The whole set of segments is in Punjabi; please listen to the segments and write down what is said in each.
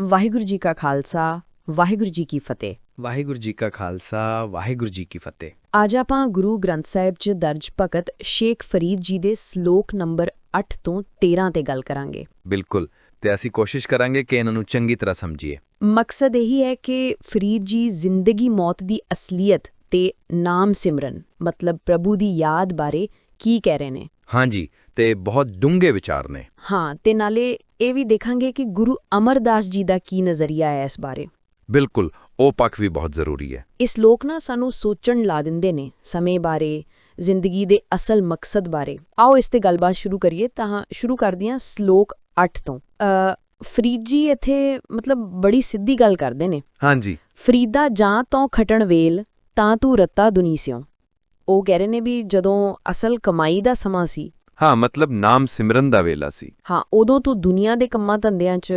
ਵਾਹਿਗੁਰੂ ਜੀ ਕਾ ਖਾਲਸਾ ਵਾਹਿਗੁਰੂ ਜੀ ਕੀ ਫਤਿਹ। ਵਾਹਿਗੁਰੂ ਜੀ ਕਾ ਖਾਲਸਾ ਵਾਹਿਗੁਰੂ ਜੀ ਕੀ ਫਤਿਹ। ਅੱਜ ਆਪਾਂ ਗੁਰੂ ਗ੍ਰੰਥ ਸਾਹਿਬ 'ਚ ਦਰਜ ਭਗਤ ਸ਼ੇਖ ਫਰੀਦ ਜੀ ਦੇ ਸ਼ਲੋਕ ਨੰਬਰ 8 ਤੋਂ 13 ਤੇ ਗੱਲ ਕਰਾਂਗੇ। ਬਿਲਕੁਲ ਤੇ ਅਸੀਂ ਕੋਸ਼ਿਸ਼ ਕਰਾਂਗੇ ਕਿ ਇਹਨਾਂ ਨੂੰ ਚੰਗੀ ਤਰ੍ਹਾਂ ਸਮਝੀਏ। ਮਕਸਦ ਇਹੀ ਹੈ ਕਿ ਫਰੀਦ ਜੀ ਜ਼ਿੰਦਗੀ ਮੌਤ ਦੀ ਅਸਲੀਅਤ ਤੇ ਨਾਮ ਸਿਮਰਨ ਮਤਲਬ ਪ੍ਰਭੂ ਦੀ ਯਾਦ ਬਾਰੇ ਕੀ ਕਹਿ ਰਹੇ ਨੇ? ਹਾਂਜੀ ਤੇ ਬਹੁਤ ਡੂੰਘੇ ਵਿਚਾਰ ਨੇ। ਹਾਂ ਤੇ ਨਾਲੇ ਇਹ ਵੀ ਦੇਖਾਂਗੇ ਕਿ ਗੁਰੂ ਅਮਰਦਾਸ ਜੀ ਦਾ ਕੀ ਨਜ਼ਰੀਆ ਹੈ ਇਸ ਬਾਰੇ। ਬਿਲਕੁਲ ਉਹ ਪੱਖ ਵੀ ਬਹੁਤ ਜ਼ਰੂਰੀ ਹੈ। ਇਸ ਲੋਕ ਨਾ ਸਾਨੂੰ ਸੋਚਣ ਲਾ ਦਿੰਦੇ ਨੇ ਸਮੇਂ ਬਾਰੇ ਜ਼ਿੰਦਗੀ ਦੇ ਅਸਲ ਮਕਸਦ ਬਾਰੇ। ਆਓ ਇਸ ਤੇ ਗੱਲਬਾਤ ਸ਼ੁਰੂ ਕਰੀਏ ਤਾਂ ਸ਼ੁਰੂ ਕਰਦੀ ਹਾਂ ਸ਼ਲੋਕ 8 ਤੋਂ। ਅ ਫਰੀਦ ਜੀ ਇੱਥੇ ਮਤਲਬ ਬੜੀ ਸਿੱਧੀ ਗੱਲ ਕਰਦੇ ਨੇ। ਹਾਂਜੀ। ਫਰੀਦਾ ਜਾਂ ਤੋਂ ਖਟਣ ਵੇਲ ਤਾਂ ਤੂੰ ਰੱਤਾ ਦੁਨੀ ਸਿਓ ਉਹ ਕਹਿ ਰਹੇ ਨੇ ਵੀ ਜਦੋਂ ਅਸਲ ਕਮਾਈ ਦਾ ਸਮਾਂ ਸੀ ਹਾਂ ਮਤਲਬ ਨਾਮ ਸਿਮਰਨ ਦਾ ਵੇਲਾ ਸੀ। ਹਾਂ ਉਦੋਂ ਤੂੰ ਦੁਨੀਆ ਦੇ ਕੰਮਾਂ ਧੰਦਿਆਂ 'ਚ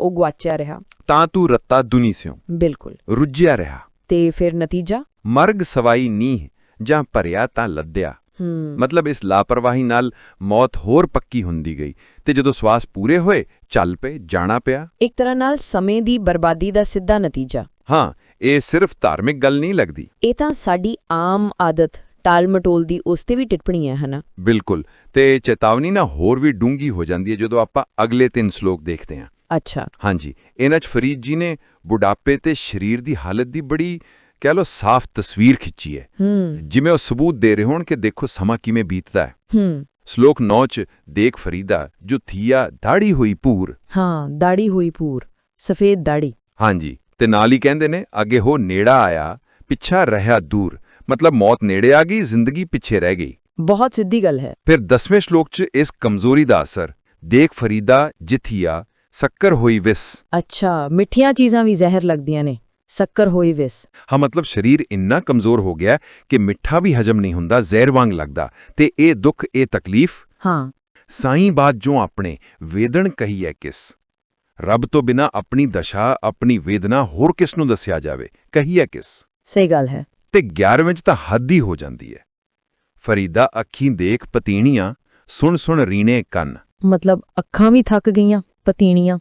ਉਹ ਗਵਾਚਿਆ ਰਿਹਾ। ਤਾਂ ਤੂੰ ਰੱਤਾ ਦੁਨੀ ਸਿਓ ਬਿਲਕੁਲ। ਰੁੱਝਿਆ ਰਿਹਾ। ਤੇ ਫਿਰ ਨਤੀਜਾ? ਮਰਗ ਸਵਾਈ ਨੀਹ ਜਾਂ ਭਰਿਆ ਤਾਂ ਲੱਦਿਆ। ਹੂੰ। ਮਤਲਬ ਇਸ ਲਾਪਰਵਾਹੀ ਨਾਲ ਮੌਤ ਹੋਰ ਪੱਕੀ ਹੁੰਦੀ ਗਈ ਤੇ ਜਦੋਂ ਸਵਾਸ ਪੂਰੇ ਹੋਏ ਚੱਲ ਪਏ ਜਾਣਾ ਪਿਆ। ਇੱਕ ਤਰ੍ਹਾਂ ਨਾਲ ਸਮੇਂ ਦੀ ਬਰਬਾਦੀ ਦਾ ਸਿੱਧਾ ਨਤੀਜਾ। ਹਾਂ ਇਹ ਸਿਰਫ ਧਾਰਮਿਕ ਗੱਲ ਨਹੀਂ ਲੱਗਦੀ। ਇਹ ਤਾਂ ਸਾਡੀ ਆਮ ਆਦਤ। ਟਾਲ-ਮਟੋਲ ਦੀ ਉਸ ਤੇ ਵੀ ਟਿੱਪਣੀ ਹੈ ਹਨਾ? ਬਿਲਕੁਲ। ਤੇ ਚੇਤਾਵਨੀ ਨਾ ਹੋਰ ਵੀ ਡੂੰਗੀ ਹੋ ਜਾਂਦੀ ਹੈ ਜਦੋਂ ਆਪਾਂ ਅਗਲੇ ਤਿੰਨ ਸ਼ਲੋਕ ਦੇਖਦੇ ਹਾਂ। ਅੱਛਾ। ਹਾਂਜੀ। ਇਹਨਾਂ 'ਚ ਫਰੀਦ ਜੀ ਨੇ ਬੁਢਾਪੇ ਤੇ ਸਰੀਰ ਦੀ ਹਾਲਤ ਦੀ ਬੜੀ ਕਹਿ ਲਓ ਸਾਫ਼ ਤਸਵੀਰ ਖਿੱਚੀ ਹੈ। ਜਿਵੇਂ ਉਹ ਸਬੂਤ ਦੇ ਰਹੇ ਹੋਣ ਕਿ ਦੇਖੋ ਸਮਾਂ ਕਿਵੇਂ ਬੀਤਦਾ ਹੈ। ਸ਼ਲੋਕ 9 'ਚ ਦੇਖ ਫਰੀਦਾ ਜੋ ਥੀਆ ਦਾੜੀ ਹੋਈ ਪੂਰ। ਹਾਂ ਦਾੜੀ ਹੋਈ ਪੂਰ ਸਫੇਦ ਦਾੜੀ ਹਾਂਜੀ। ਤੇ ਨਾਲ ਹੀ ਕਹਿੰਦੇ ਨੇ ਅੱਗੇ ਹੋ ਨੇੜਾ ਆਇਆ ਪਿੱਛਾ ਰਹਿਆ ਦੂਰ। ਮਤਲਬ ਮੌਤ ਨੇੜੇ ਆ ਗਈ ਜ਼ਿੰਦਗੀ ਪਿੱਛੇ ਰਹਿ ਗਈ। ਬਹੁਤ ਸਿੱਧੀ ਗੱਲ ਹੈ। ਫਿਰ 10ਵੇਂ ਸ਼ਲੋਕ 'ਚ ਇਸ ਕਮਜ਼ੋਰੀ ਦਾ ਅਸਰ ਦੇਖ ਫਰੀਦਾ ਜਿਥੀਆ ਸ਼ੱਕਰ ਹੋਈ ਵਿਸ। ਅੱਛਾ ਮਿੱਠੀਆਂ ਚੀਜ਼ਾਂ ਵੀ ਜ਼ਹਿਰ ਲੱਗਦੀਆਂ ਨੇ ਸ਼ੱਕਰ ਹੋਈ ਵਿਸ। ਹਾਂ ਮਤਲਬ ਸਰੀਰ ਇੰਨਾ ਕਮਜ਼ੋਰ ਹੋ ਗਿਆ ਕਿ ਮਿੱਠਾ ਵੀ ਹਜਮ ਨਹੀਂ ਹੁੰਦਾ ਜ਼ਹਿਰ ਵਾਂਗ ਲੱਗਦਾ ਤੇ ਇਹ ਦੁੱਖ ਇਹ ਤਕਲੀਫ? ਹਾਂ। ਸਾਈਂ ਬਾਤ ਜੋ ਆਪਣੇ ਵੇਦਨ ਕਹੀ ਹੈ ਕਿਸ। ਰੱਬ ਤੋਂ ਬਿਨਾ ਆਪਣੀ ਦਸ਼ਾ ਆਪਣੀ ਵੇਦਨਾ ਹੋਰ ਕਿਸ ਨੂੰ ਦੱਸਿਆ ਜਾਵੇ ਕਹੀ ਹੈ ਕਿਸ? ਸਹੀ ਗੱਲ ਹੈ। ਤੇ 11ਵੇਂ ਚ ਤਾਂ ਹੱਦ ਹੀ ਹੋ ਜਾਂਦੀ ਹੈ। ਫਰੀਦਾ ਅੱਖੀਂ ਦੇਖ ਪਤੀਣੀਆਂ ਸੁਣ ਸੁਣ ਰੀਣੇ ਕੰਨ। ਮਤਲਬ ਅੱਖਾਂ ਵੀ ਥੱਕ ਗਈਆਂ ਪਤੀਣੀਆਂ।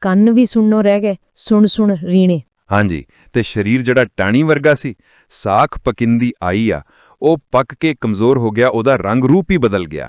ਕੰਨ ਵੀ ਸੁਣਨੋਂ ਰਹਿ ਗਏ ਸੁਣ ਸੁਣ ਰੀਣੇ। ਹਾਂਜੀ ਤੇ ਸਰੀਰ ਜਿਹੜਾ ਟਾਣੀ ਵਰਗਾ ਸੀ ਸਾਖ ਪਕਿੰਦੀ ਆਈ ਆ ਉਹ ਪੱਕ ਕੇ ਕਮਜ਼ੋਰ ਹੋ ਗਿਆ ਉਹਦਾ ਰੰਗ ਰੂਪ ਹੀ ਬਦਲ ਗਿਆ।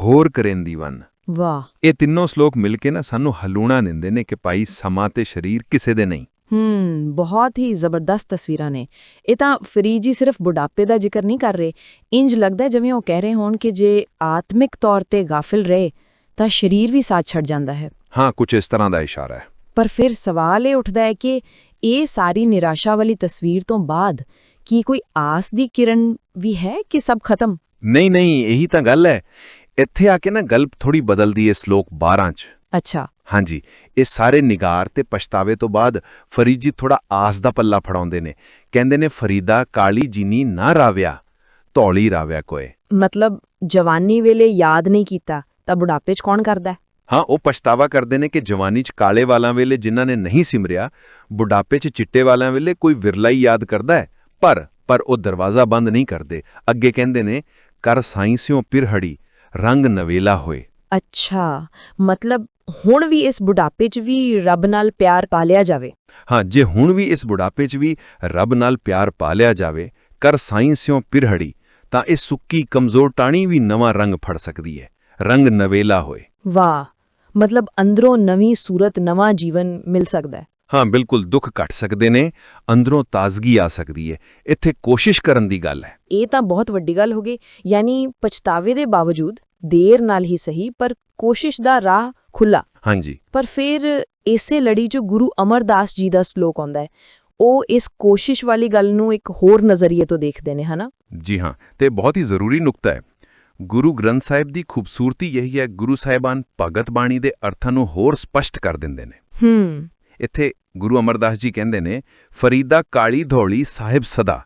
ਹੋਰ ਕਰੇਂਦੀ ਵਨ। ਵਾਹ। ਇਹ ਤਿੰਨੋਂ ਸ਼ਲੋਕ ਮਿਲ ਕੇ ਨਾ ਸਾਨੂੰ ਹਲੂਣਾ ਦਿੰਦੇ ਨੇ ਕਿ ਭਾਈ ਸਮਾਂ ਤੇ ਸਰੀਰ ਕਿਸੇ ਦੇ ਨਹੀਂ। ਹੂੰ ਬਹੁਤ ਹੀ ਜ਼ਬਰਦਸਤ ਤਸਵੀਰਾਂ ਨੇ। ਇਹ ਤਾਂ ਫਰੀਦ ਜੀ ਸਿਰਫ ਬੁਢਾਪੇ ਦਾ ਜ਼ਿਕਰ ਨਹੀਂ ਕਰ ਰਹੇ। ਇੰਜ ਲੱਗਦਾ ਜਿਵੇਂ ਉਹ ਕਹਿ ਰਹੇ ਹੋਣ ਕਿ ਜੇ ਆਤਮਿਕ ਤੌਰ ਤੇ ਗਾਫਿਲ ਰਹੇ ਤਾਂ ਸਰੀਰ ਵੀ ਸਾਥ ਛੱਡ ਜਾਂਦਾ ਹੈ। ਹਾਂ ਕੁਝ ਇਸ ਤਰ੍ਹਾਂ ਦਾ ਇਸ਼ਾਰਾ ਹੈ। ਪਰ ਫਿਰ ਸਵਾਲ ਇਹ ਉੱਠਦਾ ਹੈ ਕਿ ਇਹ ਸਾਰੀ ਨਿਰਾਸ਼ਾ ਵਾਲੀ ਤਸਵੀਰ ਤੋਂ ਬਾਅਦ ਕੀ ਕੋਈ ਆਸ ਦੀ ਕਿਰਨ ਵੀ ਹੈ ਕਿ ਸਭ ਖਤਮ? ਨਹੀਂ ਨਹੀਂ ਇਹੀ ਤਾਂ ਗੱਲ ਹੈ। ਇੱਥੇ ਆ ਕੇ ਨਾ ਗੱਲ ਥੋੜੀ ਬਦਲਦੀ ਹੈ ਸ਼ਲੋਕ 12 ਚ। ਅੱਛਾ। ਹਾਂਜੀ ਇਹ ਸਾਰੇ ਨਿਗਾਰ ਤੇ ਪਛਤਾਵੇ ਤੋਂ ਬਾਅਦ ਫਰੀਦ ਜੀ ਥੋੜਾ ਆਸ ਦਾ ਪੱਲਾ ਫੜਾਉਂਦੇ ਨੇ। ਕਹਿੰਦੇ ਨੇ ਫਰੀਦਾ ਕਾਲੀ ਜੀਨੀ ਨਾ ਰਾਵਿਆ ਧੌਲੀ ਰਾਵਿਆ ਕੋਏ। ਮਤਲਬ ਜਵਾਨੀ ਵੇਲੇ ਯਾਦ ਨਹੀਂ ਕੀਤਾ ਤਾਂ ਬੁਢਾਪੇ 'ਚ ਕੌਣ ਕਰਦਾ? ਹੈ ਉਹ ਪਛਤਾਵਾ ਕਰਦੇ ਨੇ ਕਿ ਜਵਾਨੀ 'ਚ ਕਾਲੇ ਵਾਲਾਂ ਵੇਲੇ ਜਿਨ੍ਹਾਂ ਨੇ ਨਹੀਂ ਸਿਮਰਿਆ ਬੁਢਾਪੇ 'ਚ ਚਿੱਟੇ ਵਾਲਾਂ ਵੇਲੇ ਕੋਈ ਵਿਰਲਾ ਹੀ ਯਾਦ ਕਰਦਾ ਹੈ। ਪਰ ਪਰ ਉਹ ਦਰਵਾਜ਼ਾ ਬੰਦ ਨਹੀਂ ਕਰਦੇ। ਅੱਗੇ ਕਹਿੰਦੇ ਨੇ ਕਰ ਸਾਇੰਸਿਓ ਪਿਰਹੜੀ ਰੰਗ ਨਵੇਲਾ ਹੋਏ। ਅੱਛਾ ਮਤਲਬ ਹੁਣ ਵੀ ਇਸ ਬੁਢਾਪੇ 'ਚ ਵੀ ਰੱਬ ਨਾਲ ਪਿਆਰ ਪਾ ਲਿਆ ਜਾਵੇ? ਹਾਂ ਜੇ ਹੁਣ ਵੀ ਇਸ ਬੁਢਾਪੇ 'ਚ ਵੀ ਰੱਬ ਨਾਲ ਪਿਆਰ ਪਾ ਲਿਆ ਜਾਵੇ ਕਰ ਸਾਇੰਸਿਓ ਪਿਰਹੜੀ ਤਾਂ ਇਹ ਸੁੱਕੀ ਕਮਜ਼ੋਰ ਟਾਣੀ ਵੀ ਨਵਾਂ ਰੰਗ ਫੜ ਸਕਦੀ ਹੈ। ਰੰਗ ਨਵੇਲਾ ਹੋਏ। ਵਾਹ ਮਤਲਬ ਅੰਦਰੋਂ ਨਵੀਂ ਸੂਰਤ ਨਵਾਂ ਜੀਵਨ ਮਿਲ ਸਕਦਾ ਹੈ। ਹਾਂ ਬਿਲਕੁਲ ਦੁੱਖ ਘਟ ਸਕਦੇ ਨੇ ਅੰਦਰੋਂ ਤਾਜ਼ਗੀ ਆ ਸਕਦੀ ਹੈ। ਇੱਥੇ ਕੋਸ਼ਿਸ਼ ਕਰਨ ਦੀ ਗੱਲ ਹੈ। ਇਹ ਤਾਂ ਬਹੁਤ ਵੱਡੀ ਗੱਲ ਹੋ ਗਈ ਯਾਨੀ ਪਛਤਾਵੇ ਦੇ ਬਾਵਜੂਦ ਦੇਰ ਨਾਲ ਹੀ ਸਹੀ ਪਰ ਕੋਸ਼ਿਸ਼ ਦਾ ਰਾਹ ਖੁੱਲਾ ਹਾਂਜੀ। ਪਰ ਫਿਰ ਇਸੇ ਲੜੀ 'ਚ ਗੁਰੂ ਅਮਰਦਾਸ ਜੀ ਦਾ ਸ਼ਲੋਕ ਆਉਂਦਾ ਹੈ ਉਹ ਇਸ ਕੋਸ਼ਿਸ਼ ਵਾਲੀ ਗੱਲ ਨੂੰ ਇੱਕ ਹੋਰ ਨਜ਼ਰੀਏ ਤੋਂ ਦੇਖਦੇ ਨੇ ਹਨਾ? ਜੀ ਹਾਂ ਤੇ ਬਹੁਤ ਹੀ ਜ਼ਰੂਰੀ ਨੁਕਤਾ ਹੈ। ਗੁਰੂ ਗ੍ਰੰਥ ਸਾਹਿਬ ਦੀ ਖੂਬਸੂਰਤੀ ਇਹੀ ਹੈ ਗੁਰੂ ਸਾਹਿਬਾਨ ਭਗਤ ਬਾਣੀ ਦੇ ਅਰਥਾਂ ਨੂੰ ਹੋਰ ਸਪਸ਼ਟ ਕਰ ਦਿੰਦੇ ਨੇ। ਹੂੰ। ਇੱਥੇ ਗੁਰੂ ਅਮਰਦਾਸ ਜੀ ਕਹਿੰਦੇ ਨੇ ਫਰੀਦਾ ਕਾਲੀ ਧੌਲੀ ਸਾਹਿਬ ਸਦਾ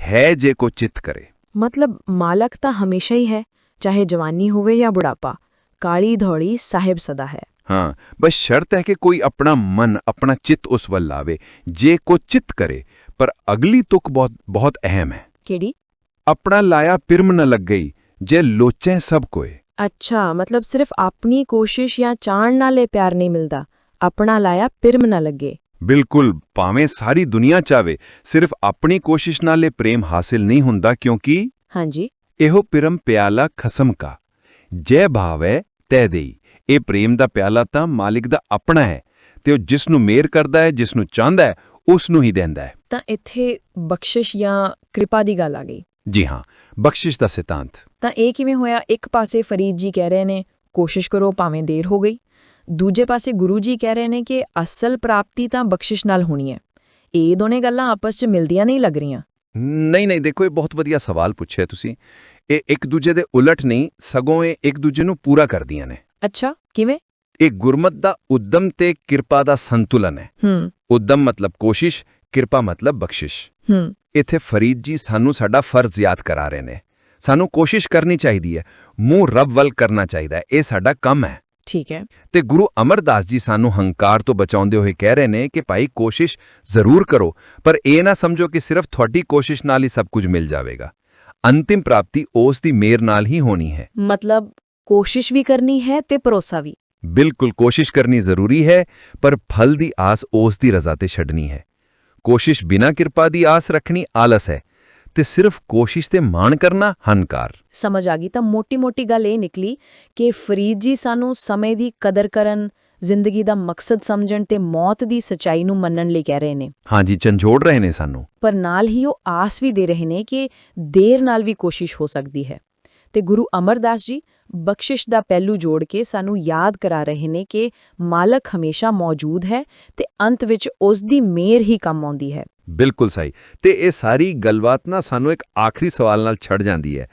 ਹੈ ਜੇ ਕੋ ਚਿੱਤ ਕਰੇ। ਮਤਲਬ ਮਾਲਕ ਤਾਂ ਹਮੇਸ਼ਾ ਹੀ ਹੈ। ਚਾਹੇ ਜਵਾਨੀ ਹੋਵੇ ਜਾਂ ਬੁਢਾਪਾ ਕਾਲੀ ਧੌਲੀ ਸਾਹਿਬ ਸਦਾ ਹੈ ਹਾਂ ਬਸ ਸ਼ਰਤ ਹੈ ਕਿ ਕੋਈ ਆਪਣਾ ਮਨ ਆਪਣਾ ਚਿੱਤ ਉਸ ਵੱਲ ਲਾਵੇ ਜੇ ਕੋ ਚਿੱਤ ਕਰੇ ਪਰ ਅਗਲੀ ਤੁਕ ਬਹੁਤ ਬਹੁਤ ਅਹਿਮ ਹੈ ਕਿਹੜੀ ਆਪਣਾ ਲਾਇਆ ਪਿਰਮ ਨ ਲੱਗਈ ਜੇ ਲੋਚੈ ਸਭ ਕੋਏ ਅੱਛਾ ਮਤਲਬ ਸਿਰਫ ਆਪਣੀ ਕੋਸ਼ਿਸ਼ ਜਾਂ ਚਾਣ ਨਾਲ ਇਹ ਪਿਆਰ ਨਹੀਂ ਮਿਲਦਾ ਆਪਣਾ ਲਾਇਆ ਪਿਰਮ ਨਾ ਲੱਗੇ ਬਿਲਕੁਲ ਭਾਵੇਂ ਸਾਰੀ ਦੁਨੀਆ ਚਾਵੇ ਸਿਰਫ ਆਪਣੀ ਕੋਸ਼ਿਸ਼ ਨਾਲ ਇਹ ਪ੍ਰੇਮ ਹਾਸਿਲ ਨਹੀਂ ਹੁੰਦਾ ਕਿਉਂਕਿ ਹਾਂਜੀ ਇਹੋ ਪਿਰਮ ਪਿਆਲਾ ਖਸਮ ਕਾ। ਜੈ ਭਾਵੈ ਤੈ ਦੇਈ। ਇਹ ਪ੍ਰੇਮ ਦਾ ਪਿਆਲਾ ਤਾਂ ਮਾਲਿਕ ਦਾ ਆਪਣਾ ਹੈ ਤੇ ਉਹ ਜਿਸ ਨੂੰ ਮੇਰ ਕਰਦਾ ਹੈ ਜਿਸ ਨੂੰ ਚਾਹੁੰਦਾ ਹੈ ਉਸ ਨੂੰ ਹੀ ਦਿੰਦਾ ਹੈ। ਤਾਂ ਇੱਥੇ ਬਖਸ਼ਿਸ਼ ਜਾਂ ਕਿਰਪਾ ਦੀ ਗੱਲ ਆ ਗਈ। ਜੀ ਹਾਂ ਬਖਸ਼ਿਸ਼ ਦਾ ਸਿਧਾਂਤ। ਤਾਂ ਇਹ ਕਿਵੇਂ ਹੋਇਆ? ਇੱਕ ਪਾਸੇ ਫਰੀਦ ਜੀ ਕਹਿ ਰਹੇ ਨੇ ਕੋਸ਼ਿਸ਼ ਕਰੋ ਭਾਵੇਂ ਦੇਰ ਹੋ ਗਈ। ਦੂਜੇ ਪਾਸੇ ਗੁਰੂ ਜੀ ਕਹਿ ਰਹੇ ਨੇ ਕਿ ਅਸਲ ਪ੍ਰਾਪਤੀ ਤਾਂ ਬਖਸ਼ਿਸ਼ ਨਾਲ ਹੋਣੀ ਹੈ। ਇਹ ਦੋਨੇ ਗੱਲਾਂ ਆਪਸ 'ਚ ਮਿਲਦੀਆਂ ਨਹੀਂ ਲੱਗ ਰਹੀਆਂ। ਨਹੀਂ ਨਹੀਂ ਦੇਖੋ ਇਹ ਬਹੁਤ ਵਧੀਆ ਸਵਾਲ ਪੁੱਛਿਆ ਤੁਸੀਂ। ਇਹ ਇੱਕ ਦੂਜੇ ਦੇ ਉਲਟ ਨਹੀਂ ਸਗੋਂ ਇਹ ਇੱਕ ਦੂਜੇ ਨੂੰ ਪੂਰਾ ਕਰਦੀਆਂ ਨੇ। ਅੱਛਾ ਕਿਵੇਂ? ਇਹ ਗੁਰਮਤ ਦਾ ਉਦਮ ਤੇ ਕਿਰਪਾ ਦਾ ਸੰਤੁਲਨ ਹੈ। ਹੂੰ। ਉਦਮ ਮਤਲਬ ਕੋਸ਼ਿਸ਼ ਕਿਰਪਾ ਮਤਲਬ ਬਖਸ਼ਿਸ਼। ਹੂੰ। ਇੱਥੇ ਫਰੀਦ ਜੀ ਸਾਨੂੰ ਸਾਡਾ ਫਰਜ਼ ਯਾਦ ਕਰਾ ਰਹੇ ਨੇ। ਸਾਨੂੰ ਕੋਸ਼ਿਸ਼ ਕਰਨੀ ਚਾਹੀਦੀ ਹੈ। ਮੂੰਹ ਰੱਬ ਵੱਲ ਕਰਨਾ ਚਾਹੀਦਾ ਹੈ। ਇਹ ਸਾਡਾ ਕੰਮ ਹੈ। ਠੀਕ ਹੈ। ਤੇ ਗੁਰੂ ਅਮਰਦਾਸ ਜੀ ਸਾਨੂੰ ਹੰਕਾਰ ਤੋਂ ਬਚਾਉਂਦੇ ਹੋਏ ਕਹਿ ਰਹੇ ਨੇ ਕਿ ਭਾਈ ਕੋਸ਼ਿਸ਼ ਜ਼ਰੂਰ ਕਰੋ ਪਰ ਇਹ ਨਾ ਸਮਝੋ ਕਿ ਸਿਰਫ ਤੁਹਾਡੀ ਕੋਸ਼ਿਸ਼ ਨਾਲ ਹੀ ਸਭ ਕੁਝ ਮਿਲ ਜਾਵੇਗਾ। ਅੰਤਿਮ ਪ੍ਰਾਪਤੀ ਉਸ ਦੀ ਮੇਰ ਨਾਲ ਹੀ ਹੋਣੀ ਹੈ। ਮਤਲਬ ਕੋਸ਼ਿਸ਼ ਵੀ ਕਰਨੀ ਹੈ ਤੇ ਭਰੋਸਾ ਵੀ। ਬਿਲਕੁਲ ਕੋਸ਼ਿਸ਼ ਕਰਨੀ ਜ਼ਰੂਰੀ ਹੈ ਪਰ ਫਲ ਦੀ ਆਸ ਉਸ ਦੀ ਰਜ਼ਾ ਤੇ ਛੱਡਣੀ ਹੈ। ਕੋਸ਼ਿਸ਼ ਬਿਨਾਂ ਕਿਰਪਾ ਦੀ ਆਸ ਰੱਖਣੀ ਆਲਸ ਹੈ। ਤੇ ਸਿਰਫ ਕੋਸ਼ਿਸ਼ ਤੇ ਮਾਣ ਕਰਨਾ ਹੰਕਾਰ ਸਮਝ ਆ ਗਈ ਤਾਂ ਮੋਟੀ-ਮੋਟੀ ਗੱਲ ਇਹ ਨਿਕਲੀ ਕਿ ਫਰੀਦ ਜੀ ਸਾਨੂੰ ਸਮੇਂ ਦੀ ਕਦਰ ਕਰਨ ਜ਼ਿੰਦਗੀ ਦਾ ਮਕਸਦ ਸਮਝਣ ਤੇ ਮੌਤ ਦੀ ਸਚਾਈ ਨੂੰ ਮੰਨਣ ਲਈ ਕਹਿ ਰਹੇ ਨੇ। ਹਾਂਜੀ ਝੰਜੋੜ ਰਹੇ ਨੇ ਸਾਨੂੰ। ਪਰ ਨਾਲ ਹੀ ਉਹ ਆਸ ਵੀ ਦੇ ਰਹੇ ਨੇ ਕਿ ਦੇਰ ਨਾਲ ਵੀ ਕੋਸ਼ਿਸ਼ ਹੋ ਸਕਦੀ ਹੈ। ਤੇ ਗੁਰੂ ਅਮਰਦਾਸ ਜੀ ਬਖਸ਼ਿਸ਼ ਦਾ ਪਹਿਲੂ ਜੋੜ ਕੇ ਸਾਨੂੰ ਯਾਦ ਕਰਾ ਰਹੇ ਨੇ ਕਿ ਮਾਲਕ ਹਮੇਸ਼ਾ ਮੌਜੂਦ ਹੈ ਤੇ ਅੰਤ ਵਿੱਚ ਉਸ ਦੀ ਮਿਹਰ ਹੀ ਕੰਮ ਆਉਂਦੀ ਹੈ। ਬਿਲਕੁਲ ਸਹੀ। ਤੇ ਇਹ ਸਾਰੀ ਗੱਲਬਾਤ ਨਾ ਸਾਨੂੰ ਇੱਕ ਆਖਰੀ ਸਵਾਲ ਨਾਲ ਛੱਡ ਜਾਂਦੀ ਹੈ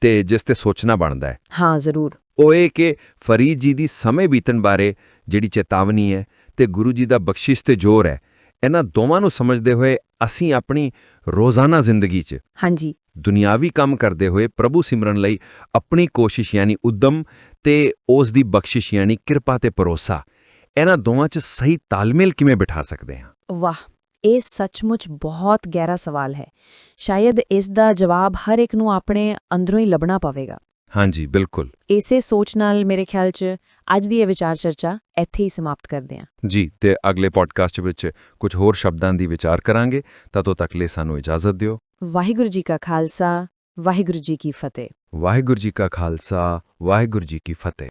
ਤੇ ਜਿਸ ਤੇ ਸੋਚਣਾ ਬਣਦਾ ਹੈ। ਹਾਂ ਜ਼ਰੂਰ। ਉਹ ਇਹ ਕਿ ਫਰੀਦ ਜੀ ਦੀ ਸਮੇਂ ਬੀਤਣ ਬਾਰੇ ਜਿਹੜੀ ਚੇਤਾਵਨੀ ਹੈ ਤੇ ਗੁਰੂ ਜੀ ਦਾ ਬਖਸ਼ਿਸ਼ ਤੇ ਜ਼ੋਰ ਹੈ ਇਹਨਾਂ ਦੋਵਾਂ ਨੂੰ ਸਮਝਦੇ ਹੋਏ ਅਸੀਂ ਆਪਣੀ ਰੋਜ਼ਾਨਾ ਜ਼ਿੰਦਗੀ 'ਚ ਹਾਂਜੀ। ਦੁਨਿਆਵੀ ਕੰਮ ਕਰਦੇ ਹੋਏ ਪ੍ਰਭੂ ਸਿਮਰਨ ਲਈ ਆਪਣੀ ਕੋਸ਼ਿਸ਼ ਯਾਨੀ ਉਦਮ ਤੇ ਉਸ ਦੀ ਬਖਸ਼ਿਸ਼ ਯਾਨੀ ਕਿਰਪਾ ਤੇ ਭਰੋਸਾ ਇਹਨਾਂ ਦੋਵਾਂ 'ਚ ਸਹੀ ਤਾਲਮੇਲ ਕਿਵੇਂ ਬਿਠਾ ਸਕਦੇ ਹਾਂ? ਵਾਹ ਇਹ ਸੱਚਮੁੱਚ ਬਹੁਤ ਗਹਿਰਾ ਸਵਾਲ ਹੈ। ਸ਼ਾਇਦ ਇਸ ਦਾ ਜਵਾਬ ਹਰ ਇੱਕ ਨੂੰ ਆਪਣੇ ਅੰਦਰੋਂ ਹੀ ਲੱਭਣਾ ਪਵੇਗਾ। ਹਾਂਜੀ ਬਿਲਕੁਲ। ਇਸੇ ਸੋਚ ਨਾਲ ਮੇਰੇ ਖਿਆਲ 'ਚ ਅੱਜ ਦੀ ਇਹ ਵਿਚਾਰ ਚਰਚਾ ਇੱਥੇ ਹੀ ਸਮਾਪਤ ਕਰਦੇ ਹਾਂ। ਜੀ ਤੇ ਅਗਲੇ ਪੋਡਕਾਸਟ ਵਿੱਚ ਕੁਝ ਹੋਰ ਸ਼ਬਦਾਂ ਦੀ ਵਿਚਾਰ ਕਰਾਂਗੇ ਤਦੋਂ ਤੱਕ ਲਈ ਸਾਨੂੰ ਇਜਾਜ਼ਤ ਦਿਓ। ਵਾਹਿਗੁਰੂ ਜੀ ਕਾ ਖਾਲਸਾ ਵਾਹਿਗੁਰੂ ਜੀ ਕੀ ਫਤਿਹ। ਵਾਹਿਗੁਰੂ ਜੀ ਕਾ ਖਾਲਸਾ ਵਾਹਿਗੁਰੂ ਜੀ ਕੀ ਫਤਿਹ।